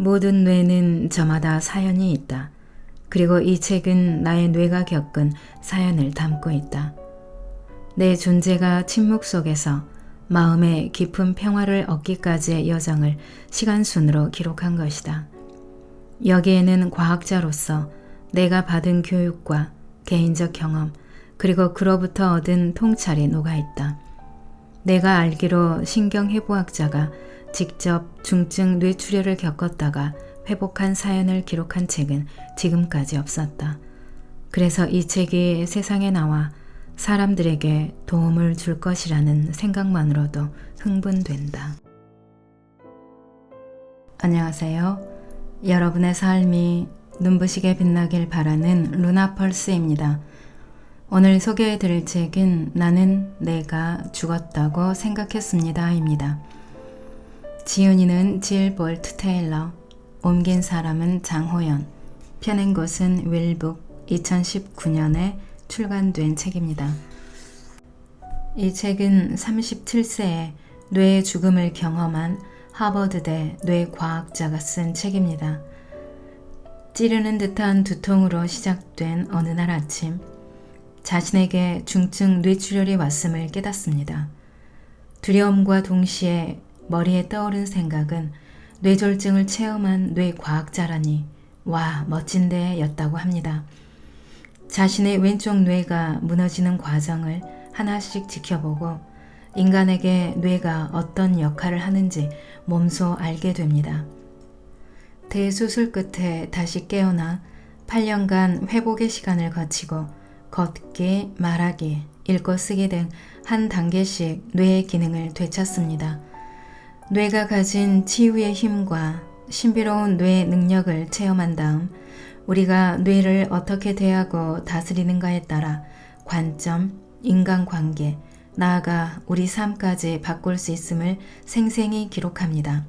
모든 뇌는 저마다 사연이 있다. 그리고 이 책은 나의 뇌가 겪은 사연을 담고 있다. 내 존재가 침묵 속에서 마음의 깊은 평화를 얻기까지의 여정을 시간순으로 기록한 것이다. 여기에는 과학자로서 내가 받은 교육과 개인적 경험, 그리고 그로부터 얻은 통찰이 녹아 있다. 내가 알기로 신경해부학자가 직접 중증 뇌출혈을 겪었다가 회복한 사연을 기록한 책은 지금까지 없었다. 그래서 이 책이 세상에 나와 사람들에게 도움을 줄 것이라는 생각만으로도 흥분된다. 안녕하세요. 여러분의 삶이 눈부시게 빛나길 바라는 루나펄스입니다. 오늘 소개해 드릴 책은 나는 내가 죽었다고 생각했습니다입니다. 지은이는 질 볼트 테일러, 옮긴 사람은 장호연, 펴낸 곳은 윌북 2019년에 출간된 책입니다. 이 책은 37세에 뇌의 죽음을 경험한 하버드대 뇌과학자가 쓴 책입니다. 찌르는 듯한 두통으로 시작된 어느 날 아침, 자신에게 중증 뇌출혈이 왔음을 깨닫습니다. 두려움과 동시에 머리에 떠오른 생각은 뇌졸중을 체험한 뇌과학자라니 와 멋진데 였다고 합니다. 자신의 왼쪽 뇌가 무너지는 과정을 하나씩 지켜보고 인간에게 뇌가 어떤 역할을 하는지 몸소 알게 됩니다. 대수술 끝에 다시 깨어나 8년간 회복의 시간을 거치고 걷기, 말하기, 읽고 쓰기 등 한 단계씩 뇌의 기능을 되찾습니다. 뇌가 가진 치유의 힘과 신비로운 뇌 능력을 체험한 다음 우리가 뇌를 어떻게 대하고 다스리는가에 따라 관점, 인간관계, 나아가 우리 삶까지 바꿀 수 있음을 생생히 기록합니다.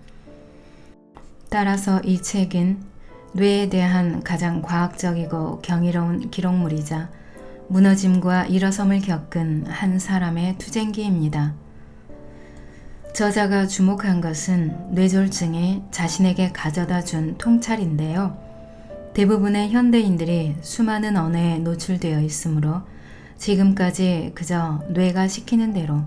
따라서 이 책은 뇌에 대한 가장 과학적이고 경이로운 기록물이자 무너짐과 일어섬을 겪은 한 사람의 투쟁기입니다. 저자가 주목한 것은 뇌졸중이 자신에게 가져다 준 통찰인데요. 대부분의 현대인들이 수많은 언어에 노출되어 있으므로 지금까지 그저 뇌가 시키는 대로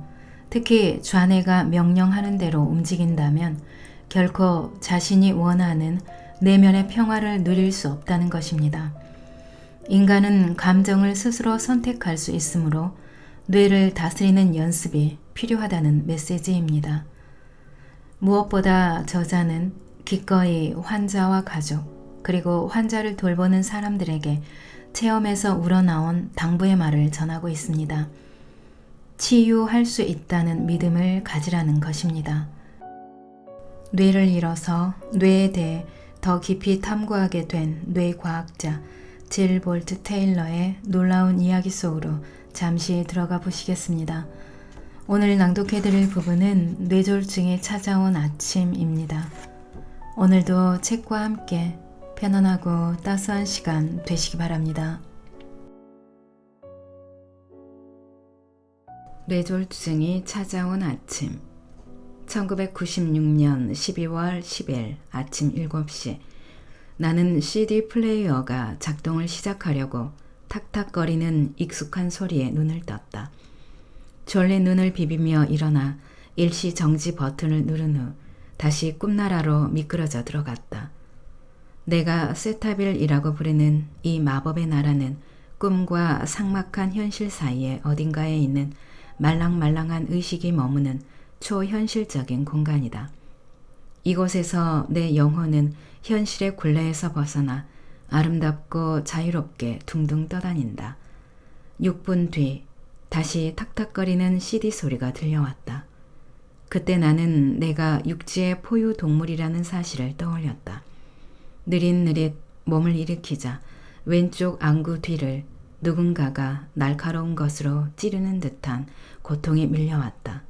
특히 좌뇌가 명령하는 대로 움직인다면 결코 자신이 원하는 내면의 평화를 누릴 수 없다는 것입니다. 인간은 감정을 스스로 선택할 수 있으므로 뇌를 다스리는 연습이 필요하다는 메시지입니다. 무엇보다 저자는 기꺼이 환자와 가족, 그리고 환자를 돌보는 사람들에게 체험에서 우러나온 당부의 말을 전하고 있습니다. 치유할 수 있다는 믿음을 가지라는 것입니다. 뇌를 잃어서 뇌에 대해 더 깊이 탐구하게 된 뇌과학자 질 볼트 테일러의 놀라운 이야기 속으로 잠시 들어가 보시겠습니다. 오늘 낭독해드릴 부분은 뇌졸중이 찾아온 아침입니다. 오늘도 책과 함께 편안하고 따스한 시간 되시기 바랍니다. 뇌졸중이 찾아온 아침 1996년 12월 10일 아침 7시 나는 CD 플레이어가 작동을 시작하려고 탁탁거리는 익숙한 소리에 눈을 떴다. 졸린 눈을 비비며 일어나 일시 정지 버튼을 누른 후 다시 꿈나라로 미끄러져 들어갔다. 내가 세타빌이라고 부르는 이 마법의 나라는 꿈과 상막한 현실 사이에 어딘가에 있는 말랑말랑한 의식이 머무는 초현실적인 공간이다. 이곳에서 내 영혼은 현실의 굴레에서 벗어나 아름답고 자유롭게 둥둥 떠다닌다. 6분 뒤 다시 탁탁거리는 CD 소리가 들려왔다. 그때 나는 내가 육지의 포유 동물이라는 사실을 떠올렸다. 느릿느릿 몸을 일으키자 왼쪽 안구 뒤를 누군가가 날카로운 것으로 찌르는 듯한 고통이 밀려왔다.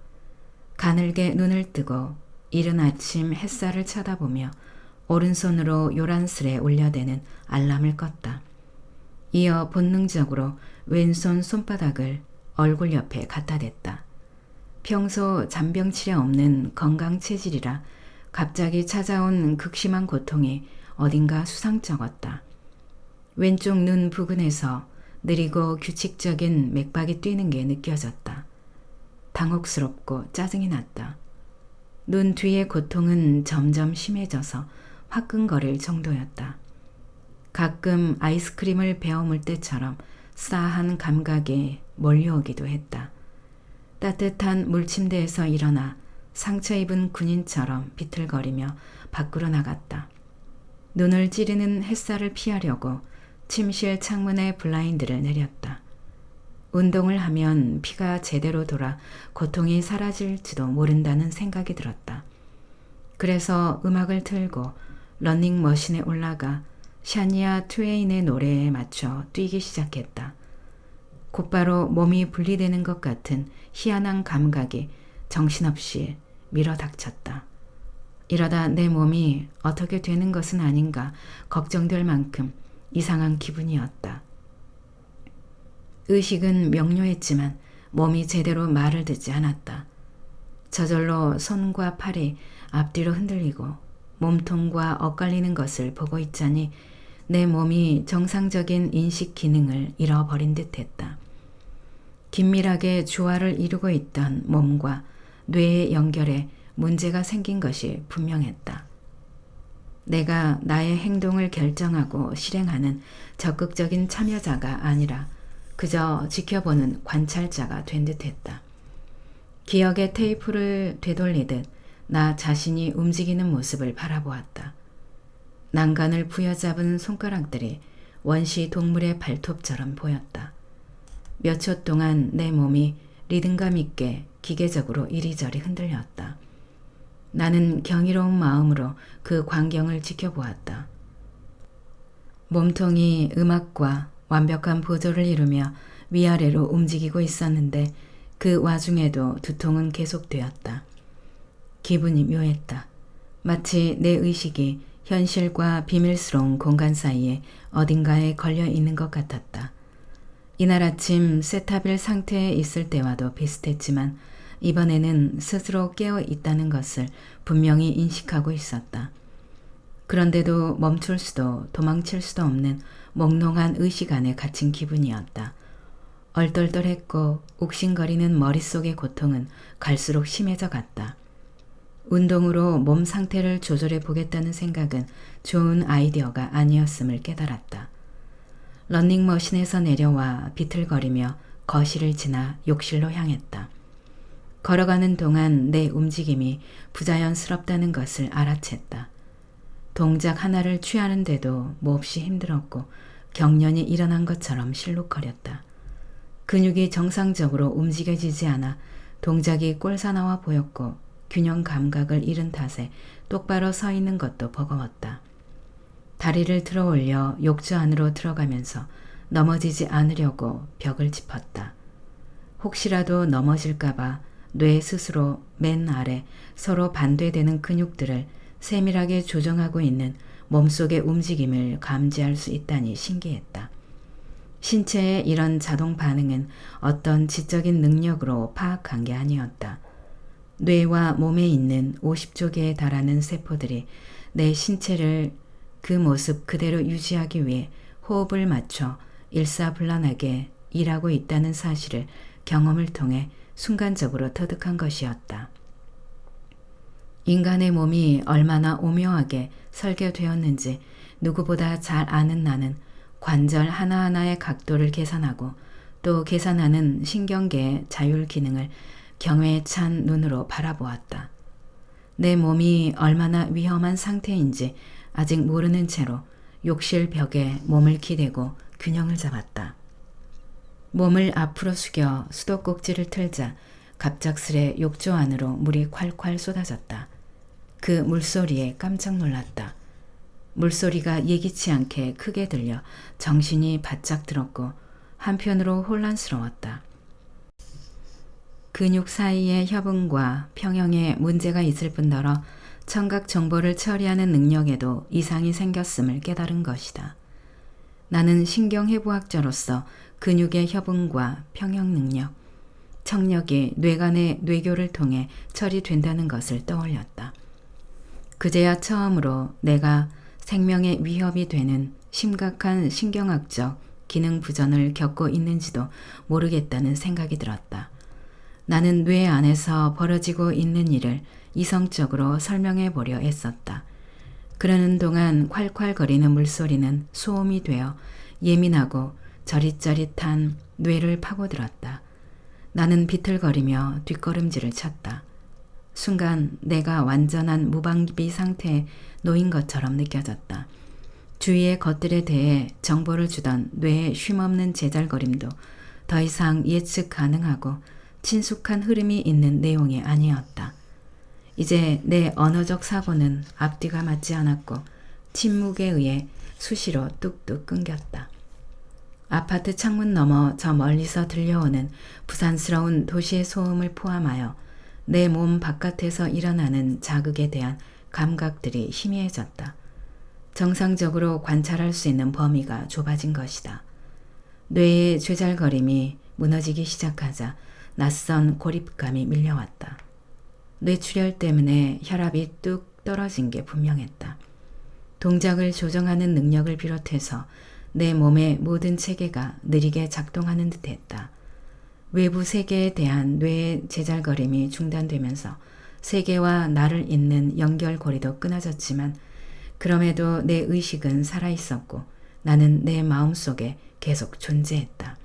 가늘게 눈을 뜨고 이른 아침 햇살을 쳐다보며 오른손으로 요란스레 올려대는 알람을 껐다. 이어 본능적으로 왼손 손바닥을 얼굴 옆에 갖다 댔다. 평소 잔병치레 없는 건강 체질이라 갑자기 찾아온 극심한 고통이 어딘가 수상쩍었다. 왼쪽 눈 부근에서 느리고 규칙적인 맥박이 뛰는 게 느껴졌다. 당혹스럽고 짜증이 났다. 눈 뒤의 고통은 점점 심해져서 화끈거릴 정도였다. 가끔 아이스크림을 베어물 때처럼 싸한 감각이 몰려오기도 했다. 따뜻한 물침대에서 일어나 상처 입은 군인처럼 비틀거리며 밖으로 나갔다. 눈을 찌르는 햇살을 피하려고 침실 창문에 블라인드를 내렸다. 운동을 하면 피가 제대로 돌아 고통이 사라질지도 모른다는 생각이 들었다. 그래서 음악을 틀고 러닝머신에 올라가 샤니아 트웨인의 노래에 맞춰 뛰기 시작했다. 곧바로 몸이 분리되는 것 같은 희한한 감각이 정신없이 밀어닥쳤다. 이러다 내 몸이 어떻게 되는 것은 아닌가 걱정될 만큼 이상한 기분이었다. 의식은 명료했지만 몸이 제대로 말을 듣지 않았다. 저절로 손과 팔이 앞뒤로 흔들리고 몸통과 엇갈리는 것을 보고 있자니 내 몸이 정상적인 인식 기능을 잃어버린 듯 했다. 긴밀하게 조화를 이루고 있던 몸과 뇌의 연결에 문제가 생긴 것이 분명했다. 내가 나의 행동을 결정하고 실행하는 적극적인 참여자가 아니라 그저 지켜보는 관찰자가 된 듯했다. 기억의 테이프를 되돌리듯 나 자신이 움직이는 모습을 바라보았다. 난간을 부여잡은 손가락들이 원시 동물의 발톱처럼 보였다. 몇 초 동안 내 몸이 리듬감 있게 기계적으로 이리저리 흔들렸다. 나는 경이로운 마음으로 그 광경을 지켜보았다. 몸통이 음악과 완벽한 보조를 이루며 위아래로 움직이고 있었는데 그 와중에도 두통은 계속되었다. 기분이 묘했다. 마치 내 의식이 현실과 비밀스러운 공간 사이에 어딘가에 걸려 있는 것 같았다. 이날 아침 세타빌 상태에 있을 때와도 비슷했지만 이번에는 스스로 깨어 있다는 것을 분명히 인식하고 있었다. 그런데도 멈출 수도 도망칠 수도 없는 몽롱한 의식 안에 갇힌 기분이었다. 얼떨떨했고 욱신거리는 머릿속의 고통은 갈수록 심해져 갔다. 운동으로 몸 상태를 조절해 보겠다는 생각은 좋은 아이디어가 아니었음을 깨달았다. 런닝머신에서 내려와 비틀거리며 거실을 지나 욕실로 향했다. 걸어가는 동안 내 움직임이 부자연스럽다는 것을 알아챘다. 동작 하나를 취하는데도 몹시 힘들었고 경련이 일어난 것처럼 실룩거렸다. 근육이 정상적으로 움직여지지 않아 동작이 꼴사나와 보였고 균형 감각을 잃은 탓에 똑바로 서 있는 것도 버거웠다. 다리를 들어 올려 욕조 안으로 들어가면서 넘어지지 않으려고 벽을 짚었다. 혹시라도 넘어질까봐 뇌 스스로 맨 아래 서로 반대되는 근육들을 세밀하게 조정하고 있는 몸속의 움직임을 감지할 수 있다니 신기했다. 신체의 이런 자동 반응은 어떤 지적인 능력으로 파악한 게 아니었다. 뇌와 몸에 있는 50조 개에 달하는 세포들이 내 신체를 그 모습 그대로 유지하기 위해 호흡을 맞춰 일사불란하게 일하고 있다는 사실을 경험을 통해 순간적으로 터득한 것이었다. 인간의 몸이 얼마나 오묘하게 설계되었는지 누구보다 잘 아는 나는 관절 하나하나의 각도를 계산하고 또 계산하는 신경계의 자율 기능을 경외에 찬 눈으로 바라보았다. 내 몸이 얼마나 위험한 상태인지 아직 모르는 채로 욕실 벽에 몸을 기대고 균형을 잡았다. 몸을 앞으로 숙여 수도꼭지를 틀자 갑작스레 욕조 안으로 물이 콸콸 쏟아졌다. 그 물소리에 깜짝 놀랐다. 물소리가 예기치 않게 크게 들려 정신이 바짝 들었고 한편으로 혼란스러웠다. 근육 사이의 협응과 평형에 문제가 있을 뿐더러 청각 정보를 처리하는 능력에도 이상이 생겼음을 깨달은 것이다. 나는 신경해부학자로서 근육의 협응과 평형 능력, 청력이 뇌간의 뇌교를 통해 처리된다는 것을 떠올렸다. 그제야 처음으로 내가 생명에 위협이 되는 심각한 신경학적 기능 부전을 겪고 있는지도 모르겠다는 생각이 들었다. 나는 뇌 안에서 벌어지고 있는 일을 이성적으로 설명해 보려 애썼다. 그러는 동안 콸콸거리는 물소리는 소음이 되어 예민하고 저릿저릿한 뇌를 파고들었다. 나는 비틀거리며 뒷걸음질을 쳤다. 순간 내가 완전한 무방비 상태에 놓인 것처럼 느껴졌다. 주위의 것들에 대해 정보를 주던 뇌의 쉼없는 제잘거림도 더 이상 예측 가능하고 친숙한 흐름이 있는 내용이 아니었다. 이제 내 언어적 사고는 앞뒤가 맞지 않았고 침묵에 의해 수시로 뚝뚝 끊겼다. 아파트 창문 너머 저 멀리서 들려오는 부산스러운 도시의 소음을 포함하여 내 몸 바깥에서 일어나는 자극에 대한 감각들이 희미해졌다. 정상적으로 관찰할 수 있는 범위가 좁아진 것이다. 뇌의 죄잘거림이 무너지기 시작하자 낯선 고립감이 밀려왔다. 뇌출혈 때문에 혈압이 뚝 떨어진 게 분명했다. 동작을 조정하는 능력을 비롯해서 내 몸의 모든 체계가 느리게 작동하는 듯했다. 외부 세계에 대한 뇌의 제잘거림이 중단되면서 세계와 나를 잇는 연결고리도 끊어졌지만 그럼에도 내 의식은 살아있었고 나는 내 마음속에 계속 존재했다.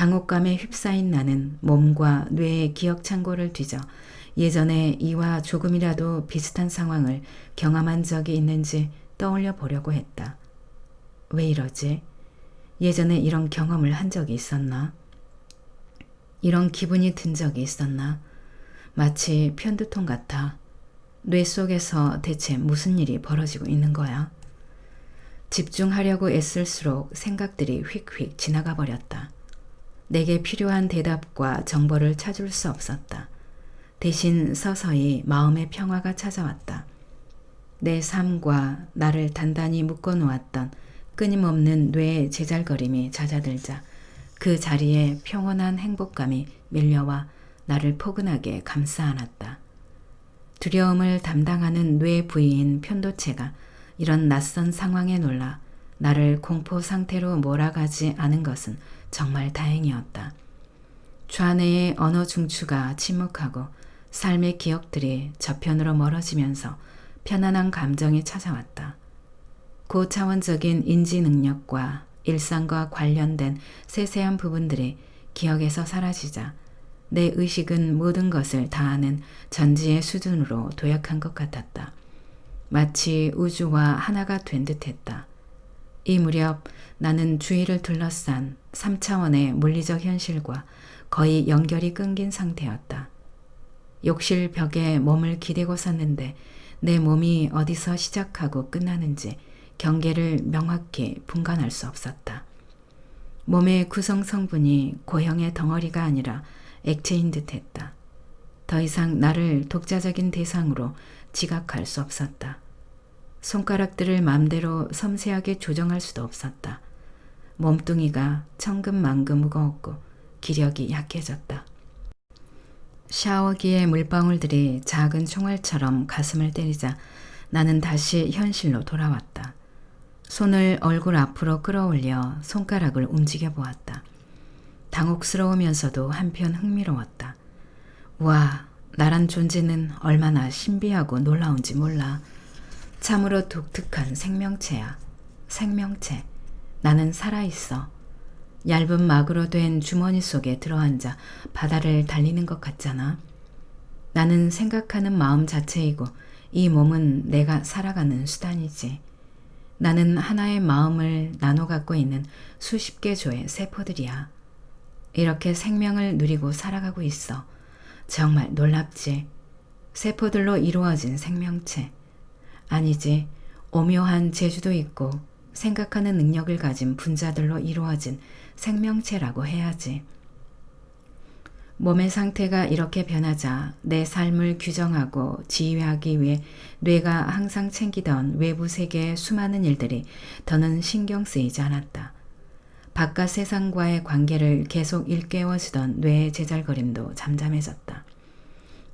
당혹감에 휩싸인 나는 몸과 뇌의 기억 창고를 뒤져 예전에 이와 조금이라도 비슷한 상황을 경험한 적이 있는지 떠올려 보려고 했다. 왜 이러지? 예전에 이런 경험을 한 적이 있었나? 이런 기분이 든 적이 있었나? 마치 편두통 같아. 뇌 속에서 대체 무슨 일이 벌어지고 있는 거야? 집중하려고 애쓸수록 생각들이 휙휙 지나가 버렸다. 내게 필요한 대답과 정보를 찾을 수 없었다. 대신 서서히 마음의 평화가 찾아왔다. 내 삶과 나를 단단히 묶어 놓았던 끊임없는 뇌의 제잘거림이 잦아들자 그 자리에 평온한 행복감이 밀려와 나를 포근하게 감싸 안았다. 두려움을 담당하는 뇌 부위인 편도체가 이런 낯선 상황에 놀라 나를 공포 상태로 몰아가지 않은 것은 정말 다행이었다. 좌뇌의 언어 중추가 침묵하고 삶의 기억들이 저편으로 멀어지면서 편안한 감정이 찾아왔다. 고차원적인 인지 능력과 일상과 관련된 세세한 부분들이 기억에서 사라지자 내 의식은 모든 것을 다 아는 전지의 수준으로 도약한 것 같았다. 마치 우주와 하나가 된 듯했다. 이 무렵 나는 주위를 둘러싼 3차원의 물리적 현실과 거의 연결이 끊긴 상태였다. 욕실 벽에 몸을 기대고 섰는데 내 몸이 어디서 시작하고 끝나는지 경계를 명확히 분간할 수 없었다. 몸의 구성 성분이 고형의 덩어리가 아니라 액체인 듯 했다. 더 이상 나를 독자적인 대상으로 지각할 수 없었다. 손가락들을 맘대로 섬세하게 조정할 수도 없었다. 몸뚱이가 천근만근 무거웠고 기력이 약해졌다. 샤워기의 물방울들이 작은 총알처럼 가슴을 때리자 나는 다시 현실로 돌아왔다. 손을 얼굴 앞으로 끌어올려 손가락을 움직여 보았다. 당혹스러우면서도 한편 흥미로웠다. 와, 나란 존재는 얼마나 신비하고 놀라운지 몰라. 참으로 독특한 생명체야. 생명체. 나는 살아있어. 얇은 막으로 된 주머니 속에 들어앉아 바다를 달리는 것 같잖아. 나는 생각하는 마음 자체이고 이 몸은 내가 살아가는 수단이지. 나는 하나의 마음을 나눠 갖고 있는 수십 개 조의 세포들이야. 이렇게 생명을 누리고 살아가고 있어. 정말 놀랍지. 세포들로 이루어진 생명체. 아니지. 오묘한 재주도 있고 생각하는 능력을 가진 분자들로 이루어진 생명체라고 해야지. 몸의 상태가 이렇게 변하자 내 삶을 규정하고 지휘하기 위해 뇌가 항상 챙기던 외부 세계의 수많은 일들이 더는 신경 쓰이지 않았다. 바깥 세상과의 관계를 계속 일깨워주던 뇌의 제잘거림도 잠잠해졌다.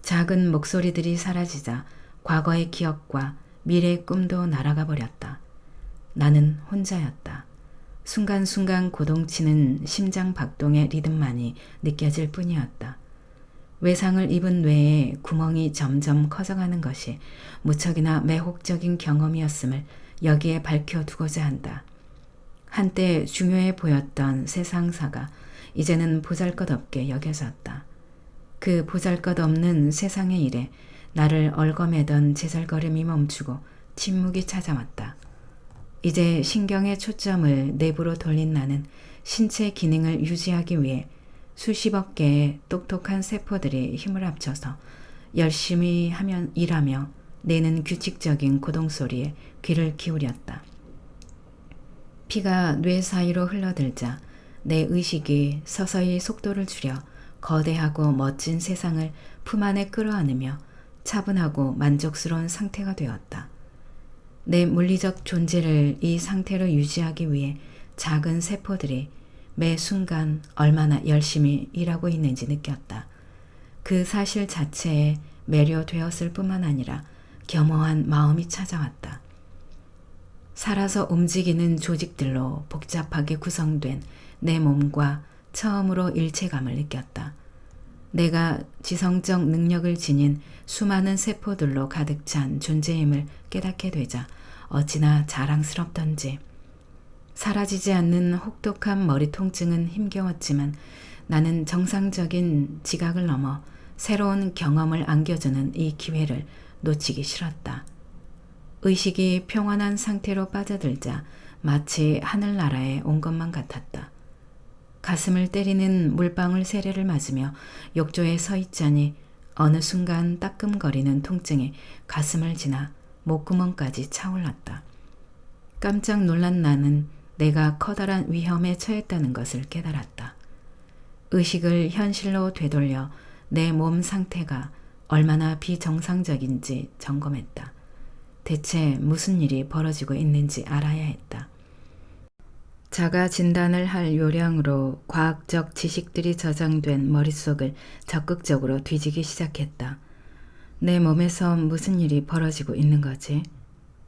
작은 목소리들이 사라지자 과거의 기억과 미래의 꿈도 날아가 버렸다. 나는 혼자였다. 순간순간 고동치는 심장 박동의 리듬만이 느껴질 뿐이었다. 외상을 입은 뇌에 구멍이 점점 커져가는 것이 무척이나 매혹적인 경험이었음을 여기에 밝혀두고자 한다. 한때 중요해 보였던 세상사가 이제는 보잘것없게 여겨졌다. 그 보잘것없는 세상의 일에 나를 얽어매던 제잘거림이 멈추고 침묵이 찾아왔다. 이제 신경의 초점을 내부로 돌린 나는 신체 기능을 유지하기 위해 수십억 개의 똑똑한 세포들이 힘을 합쳐서 열심히 하면 일하며 내는 규칙적인 고동 소리에 귀를 기울였다. 피가 뇌 사이로 흘러들자 내 의식이 서서히 속도를 줄여 거대하고 멋진 세상을 품 안에 끌어안으며 차분하고 만족스러운 상태가 되었다. 내 물리적 존재를 이 상태로 유지하기 위해 작은 세포들이 매 순간 얼마나 열심히 일하고 있는지 느꼈다. 그 사실 자체에 매료되었을 뿐만 아니라 겸허한 마음이 찾아왔다. 살아서 움직이는 조직들로 복잡하게 구성된 내 몸과 처음으로 일체감을 느꼈다. 내가 지성적 능력을 지닌 수많은 세포들로 가득 찬 존재임을 깨닫게 되자 어찌나 자랑스럽던지. 사라지지 않는 혹독한 머리 통증은 힘겨웠지만 나는 정상적인 지각을 넘어 새로운 경험을 안겨주는 이 기회를 놓치기 싫었다. 의식이 평안한 상태로 빠져들자 마치 하늘나라에 온 것만 같았다. 가슴을 때리는 물방울 세례를 맞으며 욕조에 서 있자니 어느 순간 따끔거리는 통증이 가슴을 지나 목구멍까지 차올랐다. 깜짝 놀란 나는 내가 커다란 위험에 처했다는 것을 깨달았다. 의식을 현실로 되돌려 내 몸 상태가 얼마나 비정상적인지 점검했다. 대체 무슨 일이 벌어지고 있는지 알아야 했다. 자가 진단을 할 요량으로 과학적 지식들이 저장된 머릿속을 적극적으로 뒤지기 시작했다. 내 몸에서 무슨 일이 벌어지고 있는 거지?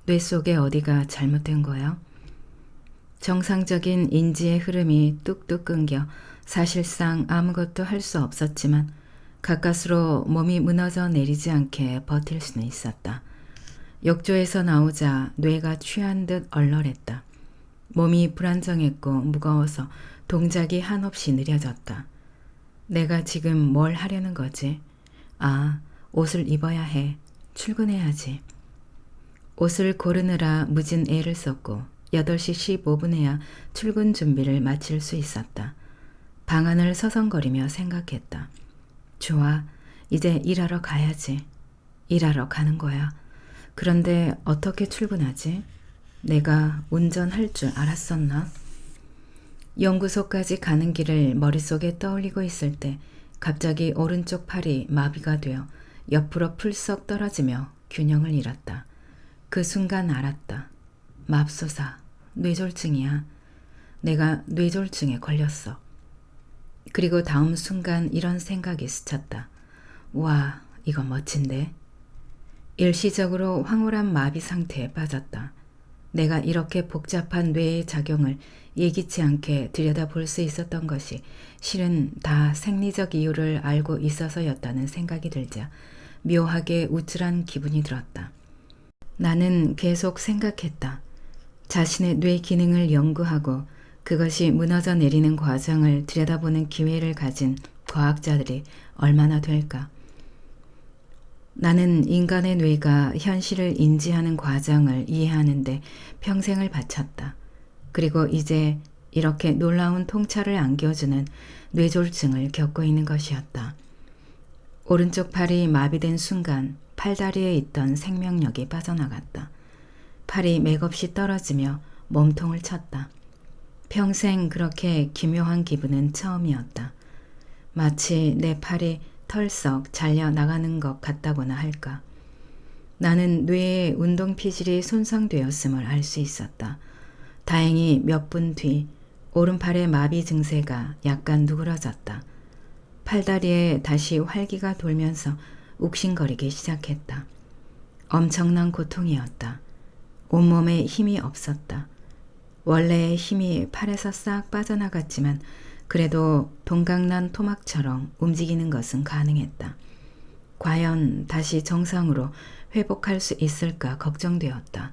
뇌 속에 어디가 잘못된 거야? 정상적인 인지의 흐름이 뚝뚝 끊겨 사실상 아무것도 할 수 없었지만 가까스로 몸이 무너져 내리지 않게 버틸 수는 있었다. 욕조에서 나오자 뇌가 취한 듯 얼얼했다. 몸이 불안정했고 무거워서 동작이 한없이 느려졌다. 내가 지금 뭘 하려는 거지? 아, 옷을 입어야 해. 출근해야지. 옷을 고르느라 무진 애를 썼고 8시 15분에야 출근 준비를 마칠 수 있었다. 방 안을 서성거리며 생각했다. 좋아, 이제 일하러 가야지. 일하러 가는 거야. 그런데 어떻게 출근하지? 내가 운전할 줄 알았었나? 연구소까지 가는 길을 머릿속에 떠올리고 있을 때 갑자기 오른쪽 팔이 마비가 되어 옆으로 풀썩 떨어지며 균형을 잃었다. 그 순간 알았다. 맙소사, 뇌졸중이야. 내가 뇌졸중에 걸렸어. 그리고 다음 순간 이런 생각이 스쳤다. 와, 이거 멋진데? 일시적으로 황홀한 마비 상태에 빠졌다. 내가 이렇게 복잡한 뇌의 작용을 예기치 않게 들여다볼 수 있었던 것이 실은 다 생리적 이유를 알고 있어서였다는 생각이 들자 묘하게 우쭐한 기분이 들었다. 나는 계속 생각했다. 자신의 뇌 기능을 연구하고 그것이 무너져 내리는 과정을 들여다보는 기회를 가진 과학자들이 얼마나 될까? 나는 인간의 뇌가 현실을 인지하는 과정을 이해하는데 평생을 바쳤다. 그리고 이제 이렇게 놀라운 통찰을 안겨주는 뇌졸중을 겪고 있는 것이었다. 오른쪽 팔이 마비된 순간 팔다리에 있던 생명력이 빠져나갔다. 팔이 맥없이 떨어지며 몸통을 쳤다. 평생 그렇게 기묘한 기분은 처음이었다. 마치 내 팔이 털썩 잘려 나가는 것 같다고나 할까. 나는 뇌의 운동 피질이 손상되었음을 알 수 있었다. 다행히 몇 분 뒤 오른팔의 마비 증세가 약간 누그러졌다. 팔다리에 다시 활기가 돌면서 욱신거리기 시작했다. 엄청난 고통이었다. 온몸에 힘이 없었다. 원래의 힘이 팔에서 싹 빠져나갔지만 그래도 동강난 토막처럼 움직이는 것은 가능했다. 과연 다시 정상으로 회복할 수 있을까 걱정되었다.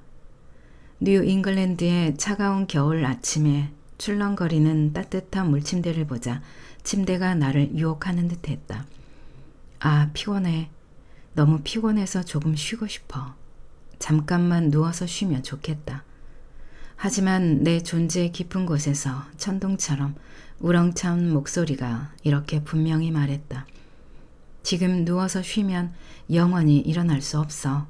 뉴 잉글랜드의 차가운 겨울 아침에 출렁거리는 따뜻한 물침대를 보자 침대가 나를 유혹하는 듯 했다. 아, 피곤해. 너무 피곤해서 조금 쉬고 싶어. 잠깐만 누워서 쉬면 좋겠다. 하지만 내 존재 깊은 곳에서 천둥처럼 우렁찬 목소리가 이렇게 분명히 말했다. 지금 누워서 쉬면 영원히 일어날 수 없어.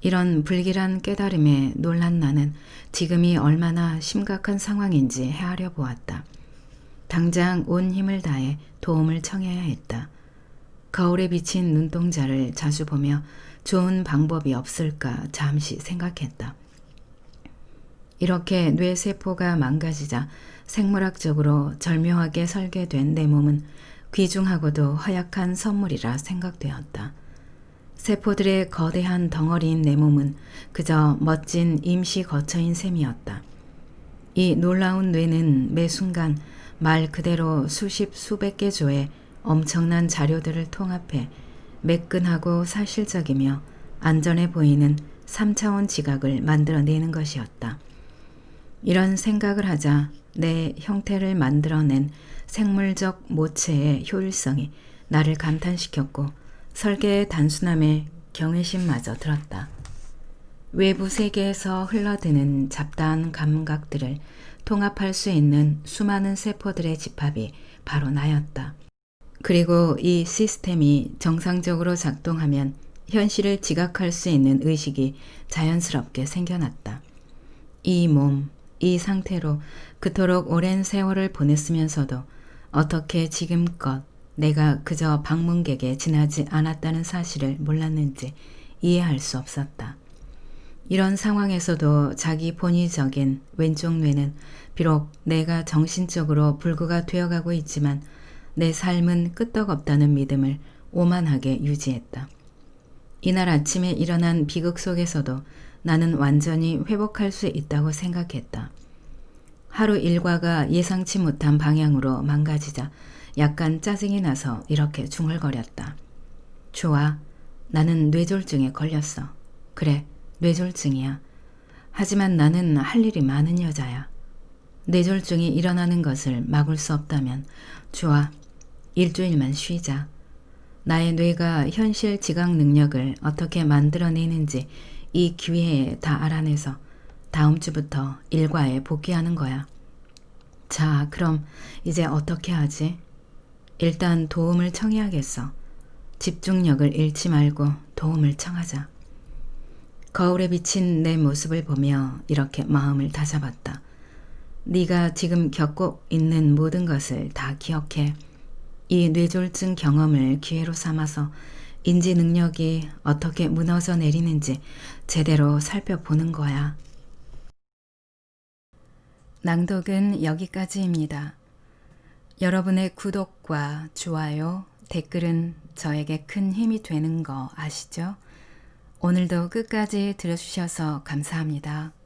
이런 불길한 깨달음에 놀란 나는 지금이 얼마나 심각한 상황인지 헤아려 보았다. 당장 온 힘을 다해 도움을 청해야 했다. 거울에 비친 눈동자를 자주 보며 좋은 방법이 없을까 잠시 생각했다. 이렇게 뇌세포가 망가지자 생물학적으로 절묘하게 설계된 내 몸은 귀중하고도 허약한 선물이라 생각되었다. 세포들의 거대한 덩어리인 내 몸은 그저 멋진 임시 거처인 셈이었다. 이 놀라운 뇌는 매 순간 말 그대로 수십 수백 개 조의 엄청난 자료들을 통합해 매끈하고 사실적이며 안전해 보이는 3차원 지각을 만들어내는 것이었다. 이런 생각을 하자 내 형태를 만들어낸 생물적 모체의 효율성이 나를 감탄시켰고 설계의 단순함에 경외심마저 들었다. 외부 세계에서 흘러드는 잡다한 감각들을 통합할 수 있는 수많은 세포들의 집합이 바로 나였다. 그리고 이 시스템이 정상적으로 작동하면 현실을 지각할 수 있는 의식이 자연스럽게 생겨났다. 이 몸, 이 상태로 그토록 오랜 세월을 보냈으면서도 어떻게 지금껏 내가 그저 방문객에 지나지 않았다는 사실을 몰랐는지 이해할 수 없었다. 이런 상황에서도 자기 본의적인 왼쪽 뇌는 비록 내가 정신적으로 불구가 되어가고 있지만 내 삶은 끄떡없다는 믿음을 오만하게 유지했다. 이날 아침에 일어난 비극 속에서도 나는 완전히 회복할 수 있다고 생각했다. 하루 일과가 예상치 못한 방향으로 망가지자 약간 짜증이 나서 이렇게 중얼거렸다. 좋아. 나는 뇌졸중에 걸렸어. 그래, 뇌졸중이야. 하지만 나는 할 일이 많은 여자야. 뇌졸중이 일어나는 것을 막을 수 없다면 좋아. 일주일만 쉬자. 나의 뇌가 현실 지각 능력을 어떻게 만들어내는지 이 기회에 다 알아내서 다음 주부터 일과에 복귀하는 거야. 자, 그럼 이제 어떻게 하지? 일단 도움을 청해야겠어. 집중력을 잃지 말고 도움을 청하자. 거울에 비친 내 모습을 보며 이렇게 마음을 다잡았다. 네가 지금 겪고 있는 모든 것을 다 기억해. 이 뇌졸중 경험을 기회로 삼아서 인지 능력이 어떻게 무너져 내리는지 제대로 살펴보는 거야. 낭독은 여기까지입니다. 여러분의 구독과 좋아요, 댓글은 저에게 큰 힘이 되는 거 아시죠? 오늘도 끝까지 들어주셔서 감사합니다.